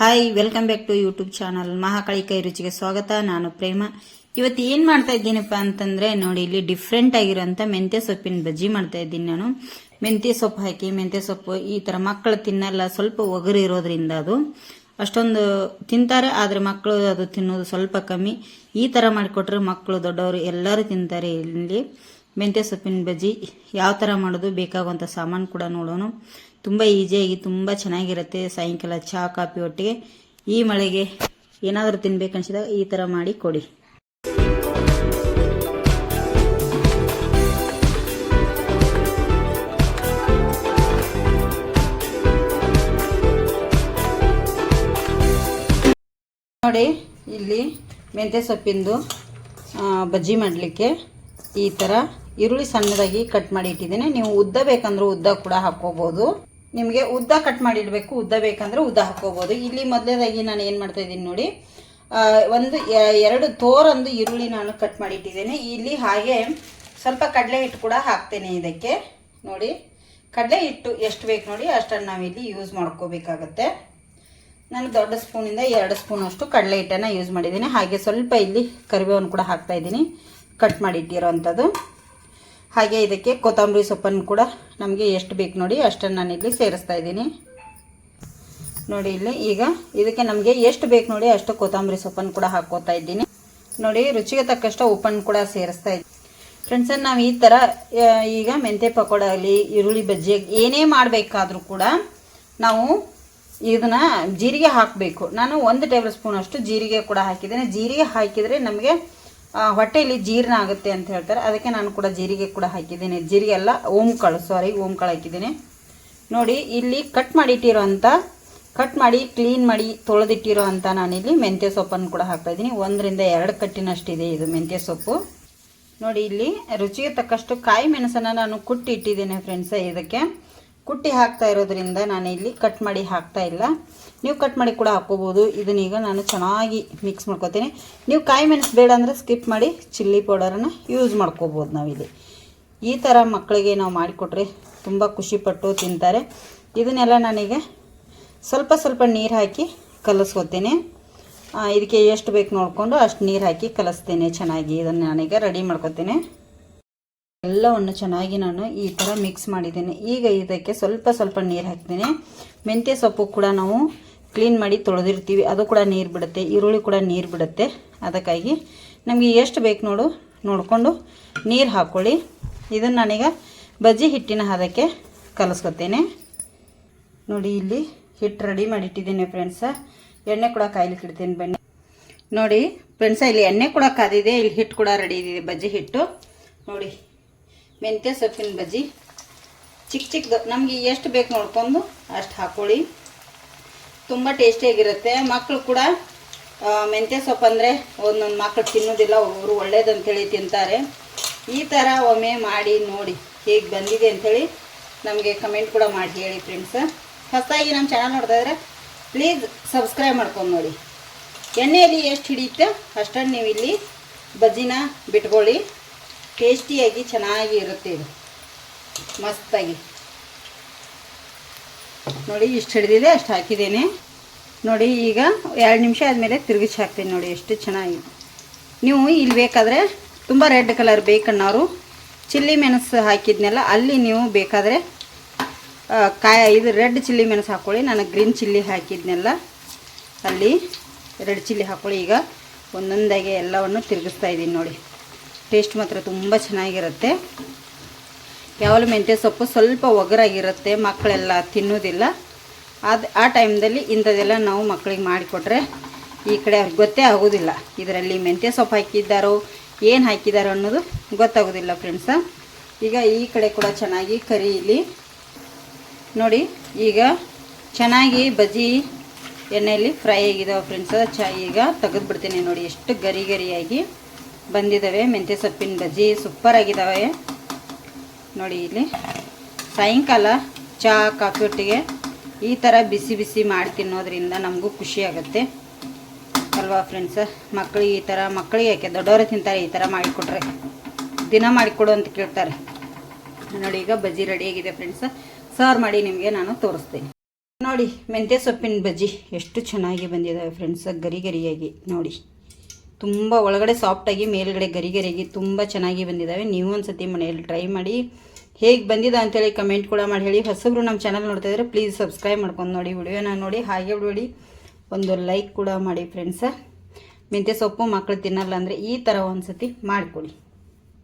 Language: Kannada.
Hi welcome back to YouTube channel Mahakali ಕೈ ರುಚಿಗೆ ಸ್ವಾಗತ. ನಾನು ಪ್ರೇಮ. ಇವತ್ತು ಏನ್ ಮಾಡ್ತಾ ಇದ್ದೀನಪ್ಪ ಅಂತಂದ್ರೆ, ನೋಡಿ, ಇಲ್ಲಿ ಡಿಫ್ರೆಂಟ್ ಆಗಿರೋಂಥ ಮೆಂತ್ಯ ಸೊಪ್ಪಿನ ಬಜ್ಜಿ ಮಾಡ್ತಾ ಇದ್ದೀನಿ ನಾನು. ಮೆಂತ್ಯ ಸೊಪ್ಪು ಹಾಕಿ, ಮೆಂತ್ಯ ಸೊಪ್ಪು ಈ ತರ ಮಕ್ಕಳು ತಿನ್ನಲ್ಲ, ಸ್ವಲ್ಪ ಒಗರು ಇರೋದ್ರಿಂದ ಅದು. ಅಷ್ಟೊಂದು ತಿಂತಾರೆ, ಆದ್ರೆ ಮಕ್ಕಳು ಅದು ತಿನ್ನೋದು ಸ್ವಲ್ಪ ಕಮ್ಮಿ. ಈ ತರ ಮಾಡಿಕೊಟ್ರೆ ಮಕ್ಕಳು ದೊಡ್ಡವರು ಎಲ್ಲರೂ ತಿಂತಾರೆ ಇಲ್ಲಿ. ಮೆಂತ್ಯ ಸೊಪ್ಪಿನ ಬಜ್ಜಿ ಯಾವ ಥರ ಮಾಡೋದು ಬೇಕಾಗುವಂಥ ಸಾಮಾನು ಕೂಡ ನೋಡೋಣ. ತುಂಬ ಈಸಿಯಾಗಿ ತುಂಬ ಚೆನ್ನಾಗಿರುತ್ತೆ. ಸಾಯಂಕಾಲ ಚಹಾ, ಕಾಫಿ ಒಟ್ಟಿಗೆ. ಈ ಮಳೆಗೆ ಏನಾದರೂ ತಿನ್ಬೇಕನ್ಸಿದಾಗ ಈ ಥರ ಮಾಡಿ ಕೊಡಿ. ನೋಡಿ, ಇಲ್ಲಿ ಮೆಂತ್ಯ ಸೊಪ್ಪಿಂದು ಬಜ್ಜಿ ಮಾಡಲಿಕ್ಕೆ ಈ ಥರ ಈರುಳ್ಳಿ ಸಣ್ಣದಾಗಿ ಕಟ್ ಮಾಡಿ ಇಟ್ಟಿದ್ದೇನೆ. ನೀವು ಉದ್ದ ಬೇಕಂದ್ರೆ ಉದ್ದ ಕೂಡ ಹಾಕ್ಕೋಬೋದು. ನಿಮಗೆ ಉದ್ದ ಕಟ್ ಮಾಡಿಡಬೇಕು. ಉದ್ದ ಬೇಕಂದ್ರೆ ಉದ್ದ ಹಾಕ್ಕೋಬೋದು. ಇಲ್ಲಿ ಮೊದಲೇದಾಗಿ ನಾನು ಏನು ಮಾಡ್ತಾ ಇದ್ದೀನಿ ನೋಡಿ ಒಂದು ಎರಡು ತೋರೊಂದು ಈರುಳ್ಳಿ ನಾನು ಕಟ್ ಮಾಡಿ ಇಟ್ಟಿದ್ದೇನೆ ಇಲ್ಲಿ ಹಾಗೆ ಸ್ವಲ್ಪ ಕಡಲೆ ಹಿಟ್ಟು ಕೂಡ ಹಾಕ್ತೇನೆ ಇದಕ್ಕೆ. ನೋಡಿ, ಕಡಲೆ ಹಿಟ್ಟು ಎಷ್ಟು ಬೇಕು ನೋಡಿ, ಅಷ್ಟನ್ನು ನಾವಿಲ್ಲಿ ಯೂಸ್ ಮಾಡ್ಕೋಬೇಕಾಗತ್ತೆ. ನಾನು ದೊಡ್ಡ ಸ್ಪೂನಿಂದ ಎರಡು ಸ್ಪೂನ್ ಅಷ್ಟು ಕಡಲೆ ಹಿಟ್ಟನ್ನು ಯೂಸ್ ಮಾಡಿದ್ದೀನಿ. ಹಾಗೆ ಸ್ವಲ್ಪ ಇಲ್ಲಿ ಕರಿಬೇವನ್ನು ಕೂಡ ಹಾಕ್ತಾ ಇದ್ದೀನಿ. ಕಟ್ ಮಾಡಿ ಇಟ್ಟಿರೋವಂಥದ್ದು ಹಾಗೆ ಇದಕ್ಕೆ ಕೊತ್ತಂಬರಿ ಸೊಪ್ಪನ್ನು ಕೂಡ ನಮಗೆ ಎಷ್ಟು ಬೇಕು ನೋಡಿ ಅಷ್ಟನ್ನು ನಾನು ಇಲ್ಲಿ ಸೇರಿಸ್ತಾ ಇದ್ದೀನಿ. ನೋಡಿ ಇಲ್ಲಿ ಈಗ ಇದಕ್ಕೆ ನಮಗೆ ಎಷ್ಟು ಬೇಕು ನೋಡಿ ಅಷ್ಟು ಕೊತ್ತಂಬರಿ ಸೊಪ್ಪನ್ನು ಕೂಡ ಹಾಕ್ಕೋತಾ ಇದ್ದೀನಿ. ನೋಡಿ ರುಚಿಗೆ ತಕ್ಕಷ್ಟು ಉಪ್ಪನ್ನು ಕೂಡ ಸೇರಿಸ್ತಾ ಇದ್ದೀನಿ. ಫ್ರೆಂಡ್ಸ್ ನಾವು ಈ ಥರ ಈಗ ಮೆಂತೆ ಪಕೋಡ ಆಗಲಿ, ಈರುಳ್ಳಿ ಬಜ್ಜಿ ಏನೇ ಮಾಡಬೇಕಾದ್ರೂ ಕೂಡ ನಾವು ಇದನ್ನ ಜೀರಿಗೆ ಹಾಕಬೇಕು. ನಾನು ಒಂದು ಟೇಬಲ್ ಸ್ಪೂನ್ ಅಷ್ಟು ಜೀರಿಗೆ ಕೂಡ ಹಾಕಿದ್ದೇನೆ. ಜೀರಿಗೆ ಹಾಕಿದರೆ ನಮಗೆ ಹೊಟ್ಟೆಯಲ್ಲಿ ಜೀರ್ಣ ಆಗುತ್ತೆ ಅಂತ ಹೇಳ್ತಾರೆ. ಅದಕ್ಕೆ ನಾನು ಕೂಡ ಜೀರಿಗೆ ಕೂಡ ಹಾಕಿದ್ದೀನಿ. ಜೀರಿಗೆ ಅಲ್ಲ, ಓಂಕಾಳು ಸಾರಿ ಓಂಕಾಳು ಹಾಕಿದ್ದೀನಿ. ನೋಡಿ, ಇಲ್ಲಿ ಕಟ್ ಮಾಡಿ ಇಟ್ಟಿರೋಂಥ ಕಟ್ ಮಾಡಿ ಕ್ಲೀನ್ ಮಾಡಿ ತೊಳೆದಿಟ್ಟಿರೋ ಅಂತ ನಾನಿಲ್ಲಿ ಮೆಂತ್ಯ ಸೊಪ್ಪನ್ನು ಕೂಡ ಹಾಕ್ತಾ ಇದ್ದೀನಿ. ಒಂದರಿಂದ ಎರಡು ಕಟ್ಟಿನಷ್ಟಿದೆ ಇದು ಮೆಂತ್ಯ ಸೊಪ್ಪು. ನೋಡಿ, ಇಲ್ಲಿ ರುಚಿಗೆ ತಕ್ಕಷ್ಟು ಕಾಯಿ ಮೆಣಸನ್ನು ನಾನು ಕುಟ್ಟಿ ಇಟ್ಟಿದ್ದೇನೆ ಫ್ರೆಂಡ್ಸ ಇದಕ್ಕೆ. ಕುಟ್ಟಿ ಹಾಕ್ತಾ ಇರೋದ್ರಿಂದ ನಾನು ಇಲ್ಲಿ ಕಟ್ ಮಾಡಿ ಹಾಕ್ತಾ ಇಲ್ಲ. ನೀವು ಕಟ್ ಮಾಡಿ ಕೂಡ ಹಾಕ್ಕೋಬೋದು. ಇದನ್ನೀಗ ನಾನು ಚೆನ್ನಾಗಿ ಮಿಕ್ಸ್ ಮಾಡ್ಕೋತೀನಿ. ನೀವು ಕಾಯಿ ಮೆಣಸು ಬೇಡ ಅಂದರೆ ಸ್ಕಿಪ್ ಮಾಡಿ ಚಿಲ್ಲಿ ಪೌಡರನ್ನು ಯೂಸ್ ಮಾಡ್ಕೋಬೋದು ನಾವಿಲ್ಲಿ ಈ ಥರ ಮಕ್ಕಳಿಗೆ ನಾವು ಮಾಡಿಕೊಟ್ರೆ ತುಂಬ ಖುಷಿಪಟ್ಟು ತಿಂತಾರೆ. ಇದನ್ನೆಲ್ಲ ನಾನೀಗ ಸ್ವಲ್ಪ ಸ್ವಲ್ಪ ನೀರು ಹಾಕಿ ಕಲಿಸ್ಕೋತೀನಿ. ಇದಕ್ಕೆ ಎಷ್ಟು ಬೇಕು ನೋಡಿಕೊಂಡು ಅಷ್ಟು ನೀರು ಹಾಕಿ ಕಲಿಸ್ತೇನೆ ಚೆನ್ನಾಗಿ. ಇದನ್ನು ನಾನೀಗ ರೆಡಿ ಮಾಡ್ಕೊತೀನಿ. ಎಲ್ಲವನ್ನು ಚೆನ್ನಾಗಿ ನಾನು ಈ ಥರ ಮಿಕ್ಸ್ ಮಾಡಿದ್ದೇನೆ. ಈಗ ಇದಕ್ಕೆ ಸ್ವಲ್ಪ ಸ್ವಲ್ಪ ನೀರು ಹಾಕ್ತೀನಿ. ಮೆಂತ್ಯ ಸೊಪ್ಪು ಕೂಡ ನಾವು ಕ್ಲೀನ್ ಮಾಡಿ ತೊಳೆದಿರ್ತೀವಿ. ಅದು ಕೂಡ ನೀರು ಬಿಡುತ್ತೆ. ಈರುಳ್ಳಿ ಕೂಡ ನೀರು ಬಿಡುತ್ತೆ. ಅದಕ್ಕಾಗಿ ನಮಗೆ ಎಷ್ಟು ಬೇಕು ನೋಡು, ನೋಡಿಕೊಂಡು ನೀರು ಹಾಕ್ಕೊಳ್ಳಿ ಇದನ್ನು ನಾನೀಗ ಬಜ್ಜಿ ಹಿಟ್ಟಿನ ಹದಕ್ಕೆ ಕಲಿಸ್ಕೊತೇನೆ. ನೋಡಿ ಇಲ್ಲಿ ಹಿಟ್ಟು ರೆಡಿ ಮಾಡಿಟ್ಟಿದ್ದೀನಿ ಫ್ರೆಂಡ್ಸ ಎಣ್ಣೆ ಕೂಡ ಕಾಯ್ಲಿಕ್ಕೆ ಇಡ್ತೀನಿ ಬೆಣ್ಣೆ ನೋಡಿ ಫ್ರೆಂಡ್ಸ ಇಲ್ಲಿ ಎಣ್ಣೆ ಕೂಡ ಕಾದಿದೆ. ಇಲ್ಲಿ ಹಿಟ್ಟು ಕೂಡ ರೆಡಿ ಇದೆ, ಬಜ್ಜಿ ಹಿಟ್ಟು. ನೋಡಿ ಮೆಂತ್ಯ ಸೊಪ್ಪಿನ ಬಜ್ಜಿ. ಚಿಕ್ಕ ಚಿಕ್ಕದು ನಮಗೆ ಎಷ್ಟು ಬೇಕು ನೋಡ್ಕೊಂಡು ಅಷ್ಟು ಹಾಕ್ಕೊಳ್ಳಿ ತುಂಬ ಟೇಸ್ಟಿಯಾಗಿರುತ್ತೆ ಮಕ್ಕಳು ಕೂಡ ಮೆಂತ್ಯ ಸೊಪ್ಪು ಅಂದರೆ ಒಂದೊಂದು ಮಕ್ಕಳು ತಿನ್ನೋದಿಲ್ಲ ಒಬ್ಬರು ಒಳ್ಳೇದಂತೇಳಿ ತಿಂತಾರೆ. ಈ ಥರ ಒಮ್ಮೆ ಮಾಡಿ ನೋಡಿ ಹೇಗೆ ಬಂದಿದೆ ಅಂಥೇಳಿ ನಮಗೆ ಕಮೆಂಟ್ ಕೂಡ ಮಾಡಿ ಹೇಳಿ ಫ್ರೆಂಡ್ಸ್ ಹೊಸದಾಗಿ ನಮ್ಮ ಚಾನಲ್ ನೋಡ್ತಾ ಇದ್ರೆ ಪ್ಲೀಸ್ ಸಬ್ಸ್ಕ್ರೈಬ್ ಮಾಡ್ಕೊಂಡು ನೋಡಿ. ಎಣ್ಣೆಯಲ್ಲಿ ಎಷ್ಟು ಹಿಡಿಯುತ್ತೆ ಅಷ್ಟನ್ನು ನೀವು ಇಲ್ಲಿ ಬಜ್ಜಿನ ಬಿಟ್ಕೊಳ್ಳಿ. ಟೇಸ್ಟಿಯಾಗಿ ಚೆನ್ನಾಗಿ ಇರುತ್ತೆ ಇದು. ಮಸ್ತಾಗಿ. ನೋಡಿ, ಇಷ್ಟು ಹಿಡಿದಿದೆ, ಅಷ್ಟು ಹಾಕಿದ್ದೀನಿ. ನೋಡಿ, ಈಗ ಎರಡು ನಿಮಿಷ ಆದಮೇಲೆ ತಿರುಗಿಸಿ ಹಾಕ್ತೀನಿ ನೋಡಿ, ಎಷ್ಟು ಚೆನ್ನಾಗಿ ನೀವು ಇಲ್ಲಿ ಬೇಕಾದರೆ ತುಂಬ ರೆಡ್ ಕಲರ್ ಬೇಕನ್ನೋರು ಚಿಲ್ಲಿ ಮೆಣಸು ಹಾಕಿದ್ನೆಲ್ಲ, ಅಲ್ಲಿ ನೀವು ಬೇಕಾದರೆ ಕಾಯ, ಇದು ರೆಡ್ ಚಿಲ್ಲಿ ಮೆಣಸು ಹಾಕ್ಕೊಳ್ಳಿ ನಾನು ಗ್ರೀನ್ ಚಿಲ್ಲಿ ಹಾಕಿದ್ನೆಲ್ಲ, ಅಲ್ಲಿ ರೆಡ್ ಚಿಲ್ಲಿ ಹಾಕ್ಕೊಳ್ಳಿ ಈಗ ಒಂದೊಂದಾಗೆ ಎಲ್ಲವನ್ನು ತಿರುಗಿಸ್ತಾ ಇದ್ದೀನಿ ನೋಡಿ. ಟೇಸ್ಟ್ ಮಾತ್ರ ತುಂಬ ಚೆನ್ನಾಗಿರುತ್ತೆ. ಯಾವಾಗಲೂ ಮೆಂತ್ಯ ಸೊಪ್ಪು ಸ್ವಲ್ಪ ಒಗರಾಗಿರುತ್ತೆ ಮಕ್ಕಳೆಲ್ಲ ತಿನ್ನೋದಿಲ್ಲ. ಅದು, ಆ ಟೈಮ್ದಲ್ಲಿ ಇಂಥದ್ದೆಲ್ಲ ನಾವು ಮಕ್ಕಳಿಗೆ ಮಾಡಿಕೊಟ್ರೆ ಈ ಕಡೆ ಅವ್ರಿಗೆ ಗೊತ್ತೇ ಆಗೋದಿಲ್ಲ ಇದರಲ್ಲಿ ಮೆಂತ್ಯ ಸೊಪ್ಪು ಹಾಕಿದ್ದಾರೋ, ಏನು ಹಾಕಿದ್ದಾರೋ ಅನ್ನೋದು ಗೊತ್ತಾಗೋದಿಲ್ಲ ಫ್ರೆಂಡ್ಸ ಈಗ ಈ ಕಡೆ ಕೂಡ ಚೆನ್ನಾಗಿ ಕರೀಲಿ. ನೋಡಿ, ಈಗ ಚೆನ್ನಾಗಿ ಬಜ್ಜಿ ಎಣ್ಣೆಯಲ್ಲಿ ಫ್ರೈ ಆಗಿದ್ದಾವೆ ಫ್ರೆಂಡ್ಸ್ ಚ, ಈಗ ತೆಗೆದುಬಿಡ್ತೀನಿ ನೋಡಿ, ಎಷ್ಟು ಗರಿ ಗರಿಯಾಗಿ ಬಂದಿದ್ದಾವೆ ಮೆಂತ್ಯ ಸೊಪ್ಪಿನ ಬಜ್ಜಿ ಸೂಪರ್ ಆಗಿದ್ದಾವೆ ನೋಡಿ ಇಲ್ಲಿ. ಸಾಯಂಕಾಲ ಚಹಾ ಕಾಫಿ ಒಟ್ಟಿಗೆ ಈ ಥರ ಬಿಸಿ ಬಿಸಿ ಮಾಡಿ ತಿನ್ನೋದ್ರಿಂದ ನಮಗೂ ಖುಷಿ ಆಗುತ್ತೆ. ಅಲ್ವಾ ಫ್ರೆಂಡ್ಸ್ ಮಕ್ಕಳಿಗೆ ಈ ಥರ ಮಕ್ಕಳಿಗೆ ಯಾಕೆ ದೊಡ್ಡವರು ತಿಂತಾರೆ ಈ ಥರ ಮಾಡಿಕೊಟ್ರೆ ದಿನ ಮಾಡಿಕೊಡು ಅಂತ ಕೇಳ್ತಾರೆ. ನೋಡಿ ಈಗ ಬಜ್ಜಿ ರೆಡಿ ಆಗಿದೆ ಫ್ರೆಂಡ್ಸ್ ಸರ್ವ್ ಮಾಡಿ ನಿಮಗೆ ನಾನು ತೋರಿಸ್ತೀನಿ. ನೋಡಿ, ಮೆಂತ್ಯ ಸೊಪ್ಪಿನ ಬಜ್ಜಿ ಎಷ್ಟು ಚೆನ್ನಾಗಿ ಬಂದಿದ್ದಾವೆ ಫ್ರೆಂಡ್ಸ್ ಗರಿ ಗರಿಯಾಗಿ. ನೋಡಿ, ತುಂಬ ಒಳಗಡೆ ಸಾಫ್ಟಾಗಿ ಮೇಲ್ಗಡೆ ಗರಿ ಗರಿಯಾಗಿ ತುಂಬ ಚೆನ್ನಾಗಿ ಬಂದಿದ್ದಾವೆ ನೀವು ಒಂದು ಸತಿ ಮನೆಯಲ್ಲಿ ಟ್ರೈ ಮಾಡಿ ಹೇಗೆ ಬಂದಿದೆ ಅಂತೇಳಿ ಕಮೆಂಟ್ ಕೂಡ ಮಾಡಿ ಹೇಳಿ. ಹೊಸಬ್ರು ನಮ್ಮ ಚಾನಲ್ ನೋಡ್ತಾ ಇದ್ರೆ ಪ್ಲೀಸ್ ಸಬ್ಸ್ಕ್ರೈಬ್ ಮಾಡ್ಕೊಂಡು ನೋಡಿ ವಿಡಿಯೋನ ನೋಡಿ. ಹಾಗೆ ಬಿಡಿ, ಒಂದು ಲೈಕ್ ಕೂಡ ಮಾಡಿ ಫ್ರೆಂಡ್ಸ ಮೆಂತ್ಯ ಸೊಪ್ಪು ಮಕ್ಕಳು ತಿನ್ನಲ್ಲ ಅಂದರೆ ಈ ಥರ ಒಂದು ಸತಿ ಮಾಡಿಕೊಡಿ.